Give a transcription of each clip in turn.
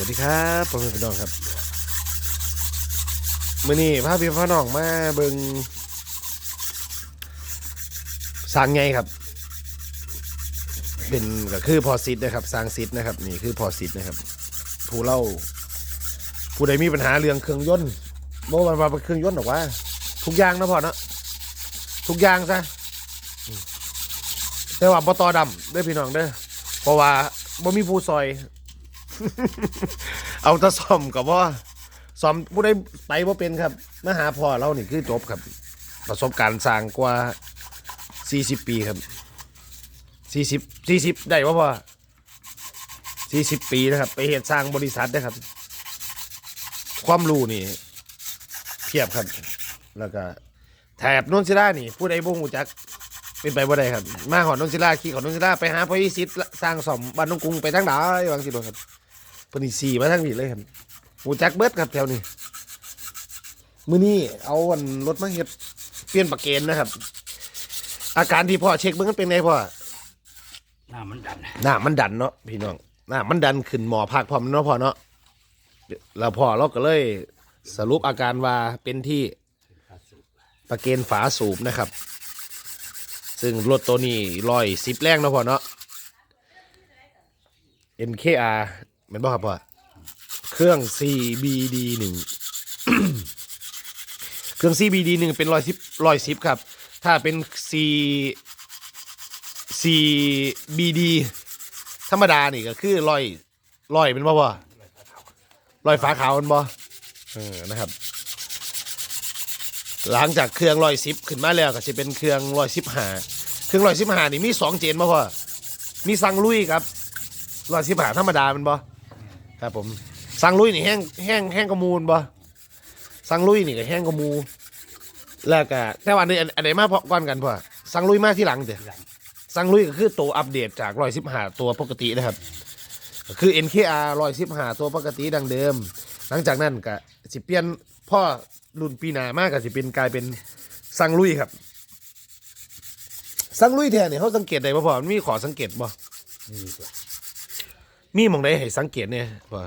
วัสดีครับผมเป็นพี่น้องครับมื่อนี้พาพี่พ่อน้องมาเบิงสร้างไงครับ เป็นก็คือพอซิดนะครับสร้างซิดนะครับ นี่คือพอซิดนะครับ ผู้เล่า ผู้ใดมีปัญหาเรื่องเครื่องยนต์โมวันว่าเป็นเครื่องยนต์หรอกว่า ทุกอย่างนะพ่อเนาะทุกอย่างซะแต่ว่าบตอดำเด้อพี่น้องเด้อเพราะว่าบ่มีผู้ซอย เอาแตะซ่อมกับว่าซ่อมผู้ใดไปว่าเป็นครับมาหาพ่อเรานี่คือจบครับ ประสบการณ์สร้างกว่า40ปีครับ40 40ได้ว่าพ่อ40ปีนะครับ ไปเหตุสร้างบริษัทนะครับ ความรู้นี่เพียบครับ แล้วก็แถบนนทิลานี่ผู้ใดบ่ฮู้จักเป็นไปบ่ได้ครับ มาหอดนนทิลาขี่ขอดนนทิลาไปหาพ่อยิสิทธิ์สร้างสมบ้านนงกรุงไปทางใดวางสิโดนครับ เพิ่นนี่สี่มาทางนี้เลยครับฮู้จักเบิดครับแถวนี้มื้อนี้เอาอันรถมาเฮ็ดเปลี่ยนประเกณฑ์นะครับ อาการที่พ่อเช็คเบิ่งมันเป็นไงพ่อหน้ามันดันหน้ามันดันเนาะพี่น้องหน้ามันดันขึ้นหมอภาคพร้อมเนาะพ่อเนาะแล้วพ่อเราก็เลยสรุปอาการว่าเป็นที่ขาดสูบประเกณฑ์ฝาสูบนะครับ ซึ่งรถตัวนี้ร้อยสิบแรงเนาะพ่อเนาะ NKR แมันบ่ครับพ่อเครื่อง CBD หนึ่งเครื่อง CBD หนึ่งเป็นร้อยสิบร้อยสิบครับ ถ้าเป็น C CBD ธรรมดานี่ก็คือร้อยร้อยเป็นบ่พ่อร้อยฝาขาวเป็นบ่เออนะครับ หลังจากเครื่องร้อยสิบขึ้นมาแล้วก็จะเป็นเครื่องร้อยสิบห้าเครื่องร้อยสิบห้านี่มีสองเจนมาพ่อมีซังลุยครับร้อยสิบห้าธรรมดาเป็นบ่ ครับผมซังลุยนี่แห้งแห้งแห้งกระมูลบ่ซังลุยนี่ก็แห้งกระมูแล้วก็แต่ว่าอันนี้อันอันไหนมาพอก่อนกันพ่อซังลุยมาที่หลังเด้อหลังซังลุยก็คือตัวอัปเดตจากร้อยสิบห้าตัวปกตินะครับก็คือ NKR ร้อยสิบห้าตัวปกติดังเดิม หลังจากนั้นก็สิเปลี่ยนพ่อรุ่นปีหน้ามากก็สิเป็นกลายเป็นซังลุยครับซังลุยแทนเนี่ยเขาสังเกตได้บ่พ่อมันมีขอสังเกตบ่นี่ตัว มีหมองใดให้สังเกตเนี่ยว่า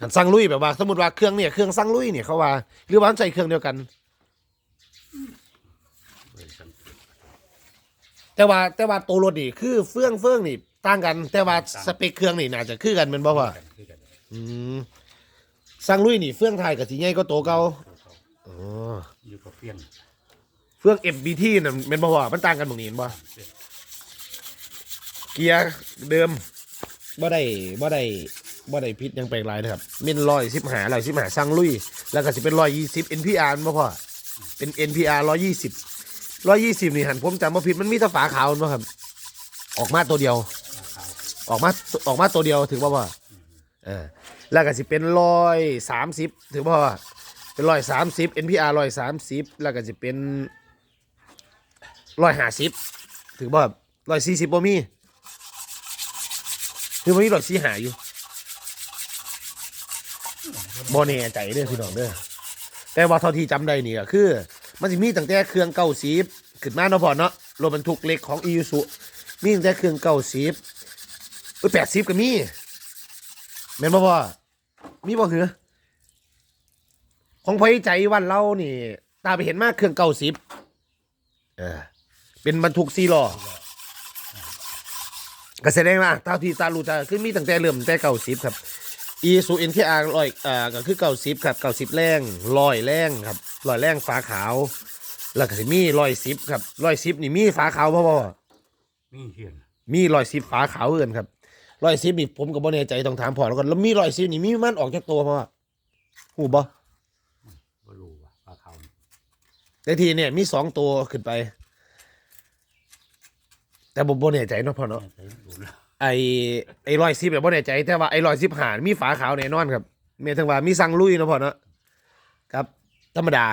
คันซังลุยแบบว่า สมมติว่าเครื่องเนี่ยเครื่องซังลุยเนี่ยเขาว่าหรือว่ามันใช้เครื่องเดียวกันเปิดสังเกตแต่ว่าแต่ว่าตัวรถนี่คือเฟื่องเฟื่องนี่ต่างกัน แต่ว่าสเปคเครื่องนี่น่าจะคือกันเป็นบ่พ่อกันคือกันอืมซังลุยนี่เฟื่องไทยกับสีใหญ่ก็โตวเก่าตัวเขาอ๋อ อยู่กับเฟี้ยงเฟื่อง FBT น่ะเป็นบ่พ่อมันต่างกันตรงนี้เห็นบ่เฟี้ยงเกียร์เดิม บ่ได้บ่ได้บ่ได้พิษยังแปลกหลายนะครับเป็นร้อยสิบหาร้อยสิบหาซังลุย แล้วก็สิเป็นร้อยยี่สิบ NPR บ่พ่อเป็น NPR ร้อยยี่สิบร้อยยี่สิบนี่หันผมจำบ่ผิดมันมีแต่ฝาขาวบ่ครับ ออกมาตัวเดียว ออกมาออกมาตัวเดียวถือว่าว่าเออแล้วก็สิเป็นร้อยสามสิบถือว่าว่าเป็นร้อยสามสิบ NPR ร้อยสามสิบแล้วก็จะเป็นร้อยห้าสิบถือว่าร้อยสี่สิบบ่มี คือมันมีร้อยสี่หาอยู่บ่แน่ใจเด้อพี่น้องเด้อแต่ว่าเท่าที่จำได้นี่ก็คือ มันจะมีตั้งแต่เครื่องเก้าสิบขึ้นมาเนาะพอเนาะรถบรรทุกเล็กของอีซูมีตั้งแต่เครื่องเก้าสิบเอ้ยแปดสิบก็มีแม่นบ่พ่อมีบ่เหรอของพ่อใจวันเรานี่ ตาไปเห็นมากเครื่องเก้าสิบเออเป็นบรรทุกซีล้อ ก็แสดงว่าตาที่ตารู้จะคือมีตั้งแต่เริ่มตั้งแต่เก้าสิบครับอีซูเอ็นทีอาร์ร้อยอ่าก็คือเก้าสิบครับเก้าสิบแรงร้อยแรงครับร้อยแรงฝาขาว แล้วก็สิมีร้อยสิบครับร้อยสิบนี่มีฝาขาวพ่อพ่อมีเฮียนมีรอยซิปฝาขาวเอื่นครับรอยซิปนี่ผมก็บ่แน่ใจต้องถามพ่อแล้วกันแล้วมีรอยซิปนี่มีมันออกจากตัวพ่อหูบ่บ่รู้ว่าปลาเขาแต่ทีเนี่ยมีสองตัวขึ้นไป แต่ผมบ่แน่ใจเนาะพ่อเนาะใช้ดูแล้วไอไอรอยซิปแบบบ่แน่ใจแต่ว่าไอรอยซิปหานมีฝาขาวแน่นอนครับเมียถึงว่ามีสังลุยเนาะพ่อเนาะครับ ธรรมดา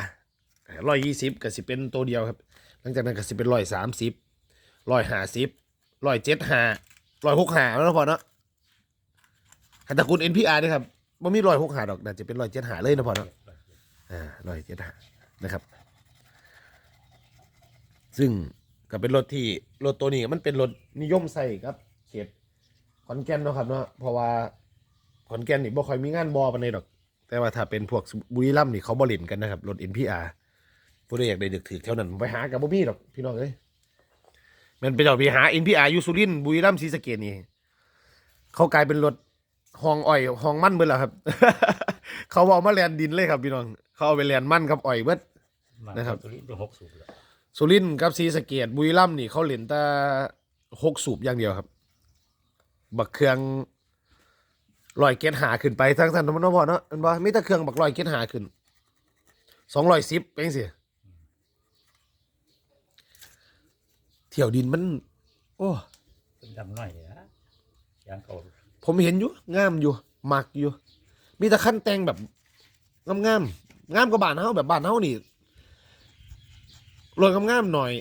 ร้อยยี่สิบก็สิเป็นตัวเดียวครับ หลังจากนั้นก็สิเป็นร้อยสามสิบร้อยห้าสิบร้อยเจ็ดห้าร้อยหกห้าแล้วพอเนาะหันตระกูล NPR นี่ครับมันมีร้อยหกห้าดอกน่าจะเป็นร้อยเจ็ดห้าเลยนะพอเนาะอ่าร้อยเจ็ดห้านะครับ ซึ่ง ก็เป็นรถที่รถตัวนี้มันเป็นรถนิยมใส่ครับเขตขอนแก่นเนาะครับเนาะเพราะว่าขอนแก่นนี่บ่ค่อยมีงานบอปานใดดอก แต่ว่าถ้าเป็นพวกบุรีรัมย์นี่เขาบ่เล่นกันนะครับรถ NPR ผู้ใดอยากได้ดึกถือแถวนั้นไปหากับบ่มีดอกพี่น้องเอ้ยมันไปเจ้าไปหา NPR อยู่สุรินทร์บุรีรัมย์ศรีสะเกษนี่เขากลายเป็นรถห้องอ้อยห้องมั่นเบิดแล้วครับ เขาเอามาแลนดินเลยครับพี่น้อง เขาเอาไปแลนมั่นกับอ้อยเบิดนะครับตัวนี้เป็นหกสูบแล้ว สุรินทร์กับศรีสะเกดบุรีรัมย์นี่เขาเล่นแต่หกสูบอย่างเดียวครับ บักเครื่องลอยเกตหาขึ้นไปทั้งท่านนพพอเนาะอันบ่มีแต่เครื่องบักลอยเกตหาขึ้นสองร้อยสิบเป็นสิเที่ยวดินมัน โอ้เป็นดำน้อยเลยนะยางเก่าผมเห็นอยู่งามอยู่มักอยู่ มีแต่ขั้นแต่งแบบงามงามๆงามกว่าบ้านเฮาแบบบ้านเฮานี่ รวยงามๆหน่อย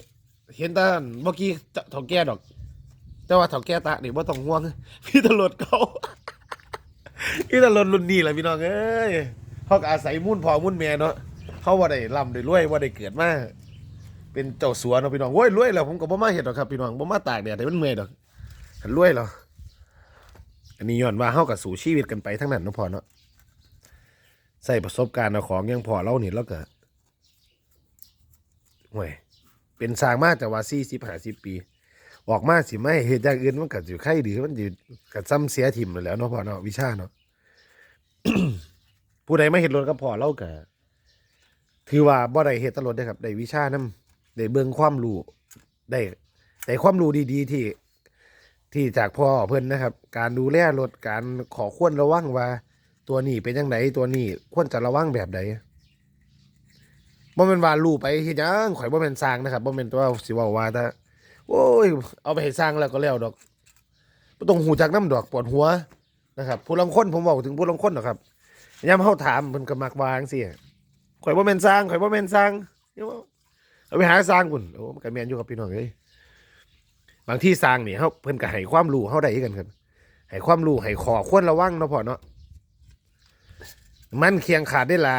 เห็นแต่เมื่อกี้เถาแก่ดอก แต่ว่าเถาแก่ตาเนี่บ่าต้องห่วง พี่ตำรวจเขาพี่ตำรวจรุ่นนี้แหละพี่น้องเอ้ยเขาก็อาศัยมุ่นพอมุ่นแม่เนาะเขาว่าได้ร่ำได้รวยว่าได้เกิดมาเป็นเจ้าสัวเนาะพี่น้องโว้ยรวยแล้วผมก็บ่มาเฮ็ดดอกครับพี่น้องบ่มาตากแดดให้มันเมื่อยดอกคันรวยแล้วอันนี้ย้อนว่าเฮากับสู่ชีวิตกันไปทั้งนั้นเนาะพอเนาะใส่ประสบการณ์เอาของยังพอเรานี่แล้วก็ ห่วยเป็นสร้างมาแต่ว่าสี่สิบห้าสิบปี ออกมาสิไม่เหตุอย่างอื่นมันก็อยู่ไข่ดีมันอยู่กับซ้ำเสียถิ่มนั่นแหล้วเนาะพ่อเนาะวิชาเนาะ ผู้ใดไม่เห็นรถก็พอเล่าก็ถือว่าบ่ได้เฮ็ดแตรถได้อครับได้วิชานำได้เบิ่งความรู้ได้ได้ความรู้ดีๆที่ ที่จากพ่อเพิ่นนะครับ การดูแลรถการขอควรระวังว่า ตัวนี้เป็นยังไงตัวนี้ควรจะระวังแบบใด บ่แม่นว่ารู้ไปเฮ็ดหยังข่อยบ่แม่นสร้างนะครับบ่แม่นตัวสิเว้าว่าถ้าโอ้ยเอาไปให้สร้างแล้วก็แล้วดอกบ่ต้องหูจักน้ำดอกปวดหัวนะครับผู้ลางคนผมเว้าถึงผู้ลางคนนะครับยามเฮาถามเพิ่นก็มักวาจังซี่ข่อยบ่แม่นสร้างข่อยบ่แม่นสร้างเดี๋ยวเอาไปหาสร้างพุ่นโอ้มันก็แม่นอยู่กับพี่น้องเอ้ยบางที่สร้างนี่เฮาเพิ่นก็ให้ความรู้เฮาได้คือกันครับให้ความรู้ให้ขอควรระวังเนาะพ่อเนาะมันเคียงขาดได้ละ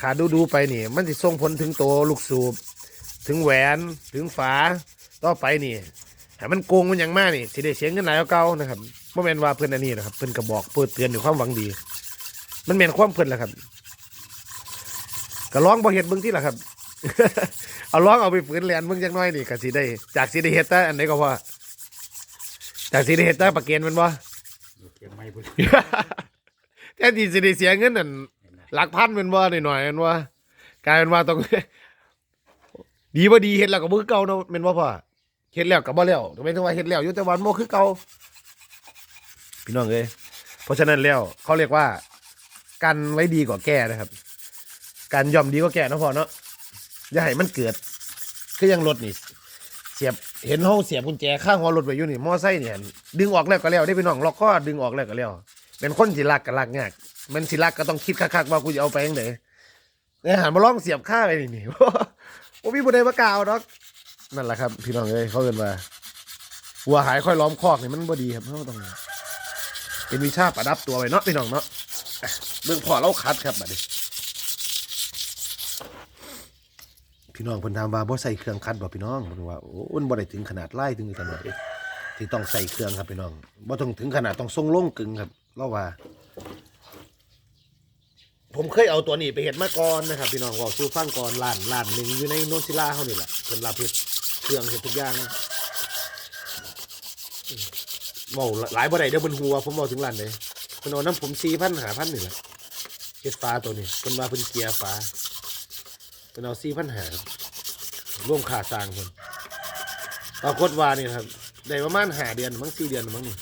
ขาดดูดูๆไปนี่ มันสิส่งผลถึงโตวลูกสูบ ถึงแหวนถึงฝาต่อไปนี่ให้มันโกงมันอย่างมากนี่สิได้เสียเงินหลายกว่าเก่านะครับบ่แม่นว่าเพิ่นอันนี้นะครับ เพิ่นก็บอกเปิดเตือนด้วยความหวังดี มันแม่นความเพิ่นแหละครับก็ลองบ่เฮ็ดเบิ่งที่ล่ะครับ เอาลองเอาไปฝืนแลนเบิ่งจักหน่อยนี่ก็สิได้ จากสิได้เฮ็ดแต่อันไหนก็พอจากสิได้เฮ็ดแต่ประเกันแมันบ่อยู่เกียงไม้พุ่นแค่ที่สิได้เสียเงินนั่นเหลักพันแมันบ่าหน่อยๆแมันว่ากลายเป็นว่าต้อง ดีบ่าดีเฮ็ดแล้วก็บ่คือเก่าเนาะแม่นบ่าพ่อเฮ็ดแล้วก็บ่แล้วไม่ต้องว่าเฮ็ดแล้วอยู่แต่วันบ่คือเก่าพี่น้องเอ้ยเพราะฉะนั้นแล้วเขาเรียกว่ากันไว้ดีกว่าแก้นะครับกันยอมดีกว่าแก้นะพ่อเนาะอย่าให้มันเกิดคือยังรถนี่เสียบเห็นเฮาเสียบกุญแจข้างหัวรถไว้อยู่นี่มอไซค์เนี่ยดึงออกแล้วก็แล้วได้พี่น้องล็อกคอดึงออกแล้วก็แล้วเป็นคนสิรักก็รักยาก แมันสิรักก็ต้องคิดคักๆว่ากูจะเอาไปจังไดเนี่ยหันมาลองเสียบข้าไปนี่นี่โอ้มีบ่ได้มากล่าวดอกนั่นแหละครับ พี่น้องเอ้ยเขาเอินว่าวัวหายค่อยล้อมคอกนี่มันบ่ดีครับเราต้องเป็นวิชาประดับตัวไว้เนาะพี่น้องเนาะเบื้องพอเราคัดครับบัดนี้พี่น้องเพิ่นถามว่าบ่ใส่เครื่องคัดบ่พี่น้องเพิ่นว่าโอ้มันบ่ได้ถึงขนาดไล่ถึงขนาดที่ต้องใส่เครื่องครับพี่น้องบ่ต้องถึงขนาดต้องทรงลงกึ่งครับเราว่า ผมเคยเอาตัวนี้ไปเฮ็ดมาก่อนนะครับพี่น้องเว้าสู่ฟังก่อนร้านร้านหนึ่งอยู่ในโนนศิล่าเฮานี่แหละเพิ่นรับเฮ็ดเครื่องเฮ็ดทุกอย่างเว้าหลายบ่ได้เด้อเพิ่นฮู้ว่าผมเว้าถึงร้านใดเพิ่นเอาน้ำผม4,000 5,000นี่แหละเฮ็ดฟ้าตัวนี้เพิ่นว่าเพิ่นเกียร์ฟ้าเป็นเอาสี่พันหาร่วมค่าสร้างคนปรากฏว่านี่ครับได้ประมาณหาเดือนมั้งสี่เดือนมั้งนี่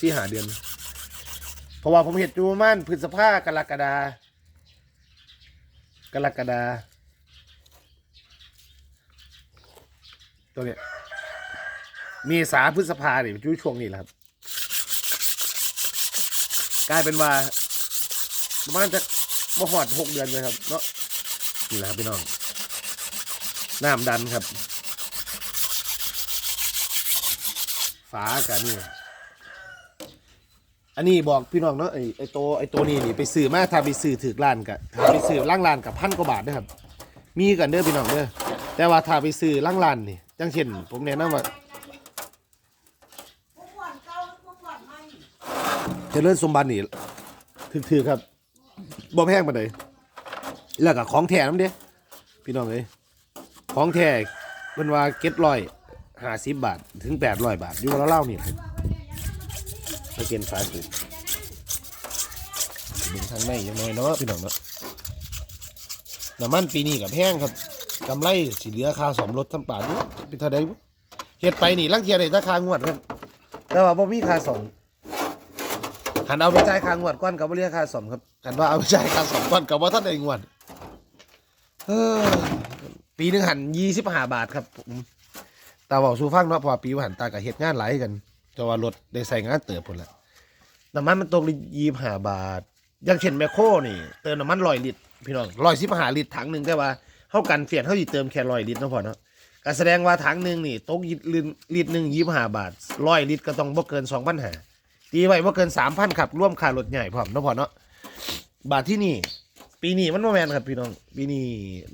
สี่หาเดือน เพราะว่าผมเห็นอยู่ประมาณพฤษภากรกฎา กรกฎาตัวเนี้ยมีสาพฤษภาเนี่ยอยู่ช่วงนี้แหละครับ กลายเป็นว่าประมาณจะมาหอดหกเดือนเลยครับเนาะนี่แหละครับพี่น้องน้ำดันครับ ฝากันนี่ อันนี้บอกพี่น้องเนาะไอไอโตไอโตนี่นี่ไปซื้อมาถ้าไปซื้อถือร้านกับถ้าไปซื้อล่างร้านกับพันกว่าบาทนะครับ มีกันเด้อพี่น้องเด้อแต่ว่าถ้าไปซื้อล่างร้านนี่จังเช่น ผมแนะนำว่าเจริญสมบัตินี่ถือๆครับบ่แพงปานใดแล้วก็ของแท้นำเด้พี่น้องเอ้ยของแท้เพิ่นว่าเก็ตร้อย50บบาทถึง800บาทอยู่แล้วเล่านี่ ครับไปเกณฑ์สายปลูกเบิ่งทางในยังน้อยเนาะพี่น้องเนาะน้ำมันปีนี้ก็แพงครับกำไรสิเหลือค่าสมรถทำป่าอยู่เป็นเท่าใดบ่เฮ็ดไปนี่ลังเทียได้ราคางวดครับ แต่ว่าบ่มีค่าสมหันเอาไปจ่ายค่างวดก้อนกับบ่เรียกค่าสมครับกันว่าเอาไปจ่ายค่าสมก้อนกับว่าท่านได้งวดเออปีหนึงหันยี่สิบห้าบาทครับผมตาบอกสูฟังเนาะพอปีว่าหันตากับเฮ็ดงานหลายกัน แต่ว่ารถได้ใส่งานเติบพุ่นละน้ำมันมันตกยี่ห้าบาท อย่างเช่นแมคโครนี่ เติมน้ำมันร้อยลิตรพี่น้องร้อยสิบห้าลิตรถังหนึ่งแต่ว่าเท่ากันเฟียดเท่าสิเติมแค่ร้อยลิตรนะพ่อเนาะก็แสดงว่าถังหนึ่งนี่ตกลิตรลิตรหนึ่งยี่ห้าบาทร้อยลิตรก็ต้องบ่เกินสองพันห้าตีไว้ว่เกินสามพันครับร่วมค่ารถใหญ่พร้อมเนาะพอเนาะบาทที่นี่ ปีนี้มันโมแมนครับพี่น้องปีนี้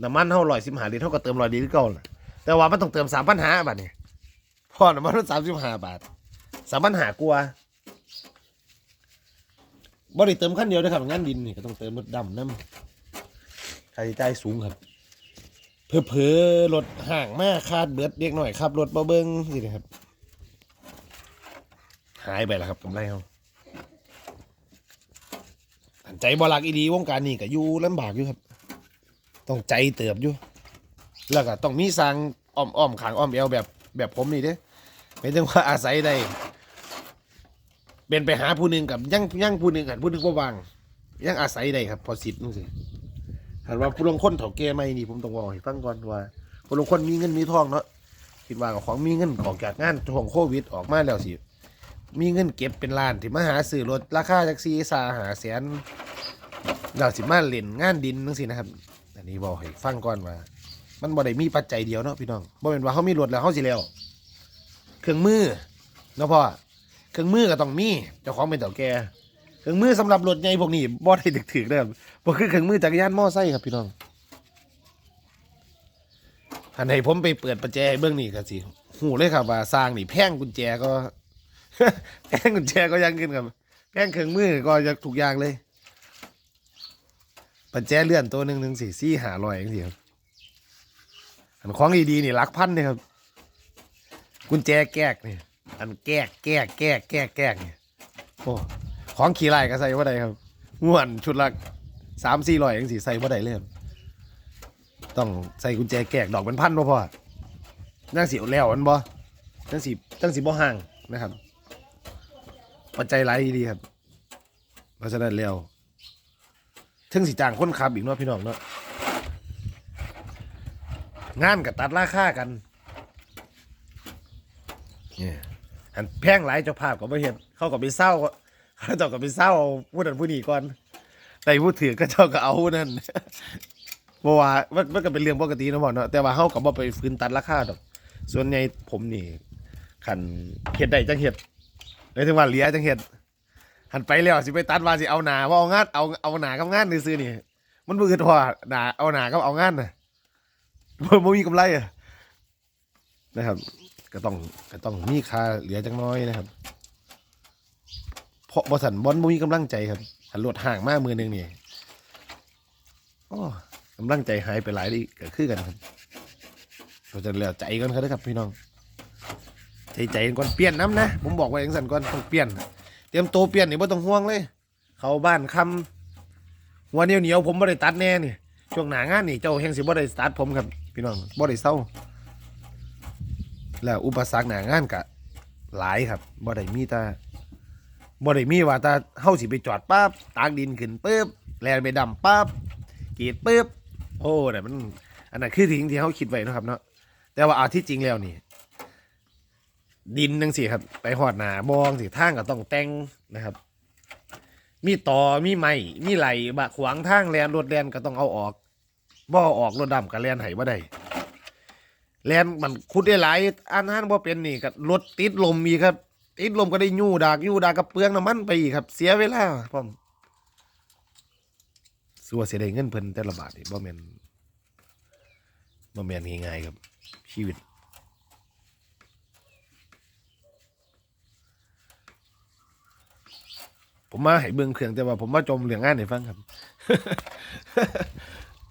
น้ำมันเท่าร้อยสิบห้าลิตรเท่ากับเติมร้อยลิตรเก่าแต่ว่ามันต้องเติมสามพันห้าบาทนี่พอน้ำมันสามสิบห้าบาท สามพันหากลัวบริเติมขั้นเดียวนะครับงานดินนี่ก็ต้องเติมรถดำน้ำค่าใช้จ่ายสูงครับ เพอเพอๆรถห่างมากคาดเบิดเด็กหน่อยครับรถบ่เบิ้งสินะครับ หายไปแล้วครับกำไรเขาใจบอลักอีดีวงการนี่ก็อยู่ลำบากอยู่ครับ ต้องใจเติบอยู่ แล้วก็ต้องมีสร้างอ้อมอ้อมขางอ้อมเอวแบบแบบผมนี่เด้ไม่ต้องว่าอาศัยได้ เป็นไปหาผู้หนึ่งกับยังยังผู้หนึ่งกันผู้หนึ่งบ่วางยังอาศัยได้ครับ พอสิทธิ์นู่สิหันว่าผู้ลงคนเถาแก่ไม่นี่ผมต้องบอกให้ฟังก่อนว่าผู้ลงคนมีเงินมีทองเนาะคิดว่าของมีเงินออกจากงานช่วงโควิดออกมาแล้วสิมีเงินเก็บเป็นล้านที่มาหาซื้อรถราคาจากซีซาหาแสนเราสิมาเล่นงานดินนั่งสินะครับ อันนี้บอกให้ฟังก่อนว่า มันบ่ได้มีปัจจัยเดียวเนาะพี่น้องบ่เป็นว่าเขามีรถแล้วเขาสิแล้ว เครื่องมือเนาะพ่อ เครื่องมือก็ต้องมีเจ้าของเป็นเต่าแก่เครื่องมือสำหรับรถใหญ่พวกนี้บ่ได้ถึกๆเด้อบ่คือเครื่องมือจักรยานมอไซค์ครับพี่น้องอันไหนผมไปเปิดประแจเบื้องนี่ก็สิหูเลยครับว่าสร้างนี่แพงกุญแจก็แพงกุญแจก็ยังขึ้นครับแพงเครื่องมือก็จะถูกอย่างเลยปัญแจเลื่อนตัวหนึ่งหนึ่งสี่สี่หาลอยอย่างสี่ครับอันของดีๆนี่หลักพันเลยครับ กุญแจแก้กนี่ย อันแก้กแก้กแก้กแก้กแก้กนี่โอ้ของขี่ไล่ก็ใส่ว่าใดครับง่วนชุดละสามสี่ร้อยอย่างสี่ใส่ว่าใดเลยครับต้องใส่กุญแจแก้กดอกเป็นพันบ่พอนั่งสีแล้วอันบ่นั่งสีนั่งสีบ่ห่างนะครับปัจจัยหลายดีครับเพราะฉะนั้นแล้วถึงสิจ้างคนขับอีกเนาะพี่น้องเนาะงานกับตัดราคากันเนี่ย อันแพงหลายเจ้าภาพก็ไม่เห็นเขาก็ไปเศร้าเขาเจ้าก็ไปเศร้าเอาผู้นั้นผู้นี้ก่อนแต่ผู้ถือก็เจ้าก็เอาผู้นั้นเพราะว่ามันมันก็เป็นเรื่องปกตินะพ่อเนาะแต่ว่าเขาก็บ่ไปฟื้นตัดราคาดอก ส่วนใหญ่ผมนี่ขันเฮ็ดได้จังเฮ็ดเลยถึงว่าเหลียจังเห็ดหันไปแล้วสิไปตัดว่าสิเอาหนาว่าเอางานเอาเอาหนากับงานซื้อๆนี่ มันบืดพอหนาเอาหนากับเอางานน่ะบ่มีกำไรอะนะครับ ก็ต้องก็ต้องมีค่าเหลือจังน้อยนะครับ เพราะบริษัทบอลบ่มีกำลังใจครับหันรถห่างมากมือหนึงนี่โอ้กำลังใจหายไปหลายดิก็คือกันครับเราจะเหลือใจกันครับครับพี่น้อง ใจใจก่อนเปลี่ยนน้ำนะ ผมบอกไว้อย่างสันก่อนต้องเปลี่ยน เตรียมตัวเปลี่ยนนี่ไม่ต้องห่วงเลย เข้าบ้านคำหัวเหนียวเหนียวผมบ่ได้ตัดแน่นี่ช่วงหนางานนี่เจ้าแห่งสิบ่ได้ตัดผมครับ พี่น้องบ่ได้เศร้า แล้วอุปสรรคหนางานกะหลายครับบ่ได้มีแต่บ่ได้มีว่าแต่เฮาสิไปจอดปั๊บตากดินขึ้นปุ๊บแลนไปดำปั๊บกรีดปุ๊บโอ้แต่มัน อันนั้นคือสิ่งที่เฮาคิดไว้นะครับเนาะแต่ว่าอาที่จริงแล้วนี่ ดินจังสิครับ ไปหอดหนาบองสิทางก็ต้องแต่งนะครับ มีต่อมีไม้มีไหลบะขวางทางแลนรถแลนก็ต้องเอาออกบ่อออกรถดำกับแลนไห้บ่ได้ แลนมันคุดได้หลายอันนั้นบ่เป็นนี่ก็รถติดลมอีกครับ ติดลมก็ได้ยู่ดากยู่ดากกับเปลืองน้ำมันไปอีกครับ เสียเวลาพร้อมสัวเสียได้เงินเพิ่นแต่ละบาทนี่บ่แม่นบ่แม่นง่ายๆครับ ชีวิตผมมาให้เบิ่งเครื่องแต่ว่าผมมาจมเรื่องงานให้ฟังครับ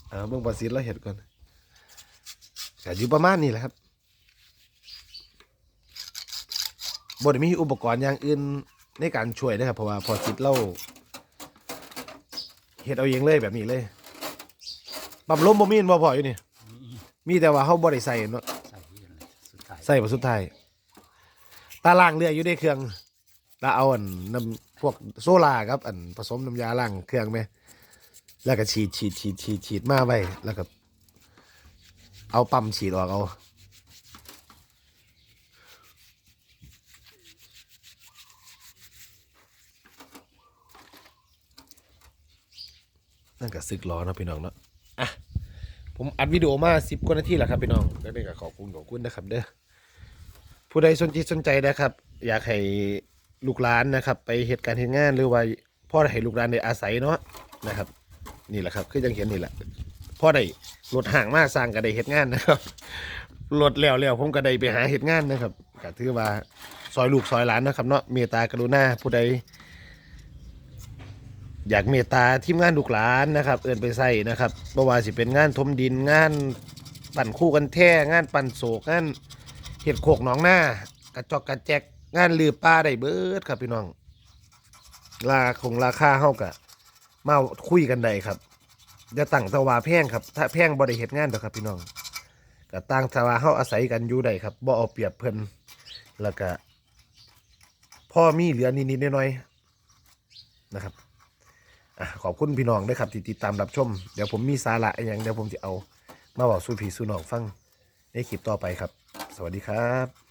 เอาเบิ่งประสิทธิ์แล้วเห็ดก่อน ก็อยู่ประมาณนี้แหละครับบ่ได้มีอุปกรณ์อย่างอื่นในการช่วยนะครับเพราะว่าพอสิทธิ์เราเฮ็ดเอาเองเลยแบบนี้เลยปรับลมบ่มีนบ่พออยู่นี่ มีแต่ว่าเฮาบ่ได้ใส่เนาะใส่ที่นั่นเลยสุดท้ายใส่มาสุดท้ายตาล่างเรืออยู่ในเครื่องตาเอาอันน้ำพวกโซลาครับ อันผสมน้ำยาล้างเครื่องไหมแล้วก็ฉีดฉีดฉีดฉีดฉีดมาไว้แล้วก็ เอาปั๊มฉีดออกเอานั่นก็ซึกล้อนะพี่น้องเนาะอะผมอัดวิดีโอมาสิบกว่านาทีแล้วครับพี่น้องแล้วนี่ก็ขอบคุณขอบคุณนะครับเด้อผู้ใดสนใจสนใจนะครับ อยากให้ลูกหลานนะครับ ไปเหตุการณ์เหตุงานหรือว่าพ่อให้ลูกหลานได้อาศัยเนาะนะครับ นี่แหละครับคือยังเห็นนี่แหละ พ่อได้รถห่างมาสร้างก็ได้เหตุงานนะครับรถแล้วแล้วผมก็ได้ไปหาเหตุงานนะครับก็ถือว่าซอยลูกซอยหลานนะครับเนาะเมตตากรุณาผู้ใดอยากเมตตาทีมงานลูกหลานนะครับ เอินไปใส่นะครับบ่อว่าสิเป็นงานทมดินงานปั่นคู่กันแท้งานปั่นโศกงานเห็ดโขกหนองหน้ากระจอกกระแจกงานลือป้าได้เบิดครับพี่น้องราคงราคาเฮากะมาคุยกันได้ครับ อย่าตั้งแตว่าแพงครับ ถ้าแพงบ่ได้เฮ็ดงานดอกครับพี่น้องก็ตั้งแตว่าเฮาอาศัยกันอยู่ได้ครับบ่เอาเปรียบเพิ่นแล้วก็พ่อมีเหลือนิดๆหน้อยๆนะครับอขอบคุณพี่น้องด้วยครับที่ติดตามรับชม เดี๋ยวผมมีสาระอย่างเดี๋ยวผมจะเอา มาบอกสู่พี่สู่น้องฟังในคลิปต่อไปครับ สวัสดีครับ